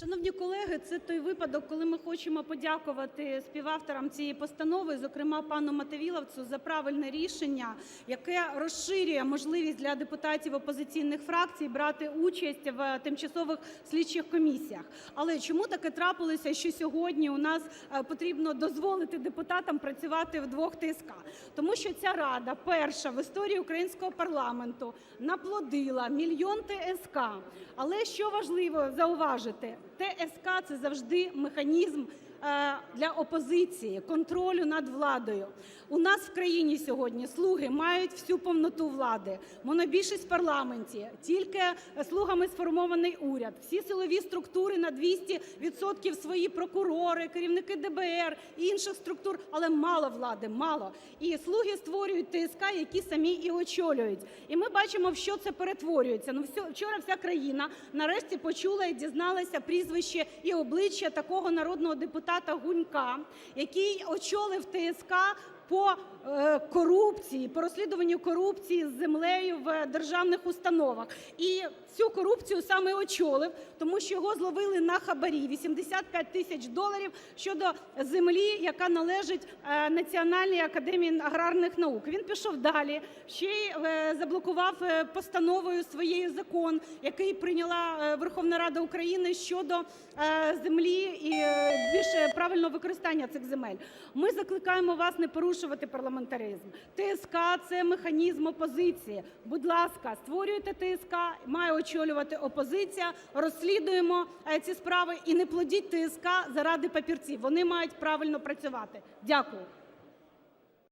Шановні колеги, це той випадок, коли ми хочемо подякувати співавторам цієї постанови, зокрема пану Мотовиловцю, за правильне рішення, яке розширює можливість для депутатів опозиційних фракцій брати участь в тимчасових слідчих комісіях. Але чому таке трапилося, що сьогодні у нас е, потрібно дозволити депутатам працювати в двох ТСК? Тому що ця рада перша в історії українського парламенту наплодила мільйон ТСК. Але що важливо зауважити, ТСК – це завжди механізм для опозиції, контролю над владою. У нас в країні сьогодні "слуги" мають всю повноту влади, монобільшість в парламенті, тільки "слугами" сформований уряд, всі силові структури на 200 відсотків свої прокурори, керівники ДБР і інших структур, але мало влади, мало. І "слуги" створюють ТСК, які самі і очолюють. І ми бачимо, в що це перетворюється. Ну, вчора вся країна нарешті почула і дізналася прізвище і обличчя такого народного депутата Гунька, який очолив ТСК по е, корупції, по розслідуванню корупції з землею в державних установах. І цю корупцію саме очолив, тому що його зловили на хабарі 85 тисяч доларів щодо землі, яка належить е, Національній академії аграрних наук. Він пішов далі, ще й е, заблокував постановою своєю закон, який прийняла Верховна Рада України щодо землі і більше правильного використання цих земель. Ми закликаємо вас не порушувати парламентаризм. ТСК – це механізм опозиції. Будь ласка, створюйте ТСК, має очолювати опозиція, розслідуємо е, ці справи і не плодіть ТСК заради папірців. Вони мають правильно працювати. Дякую.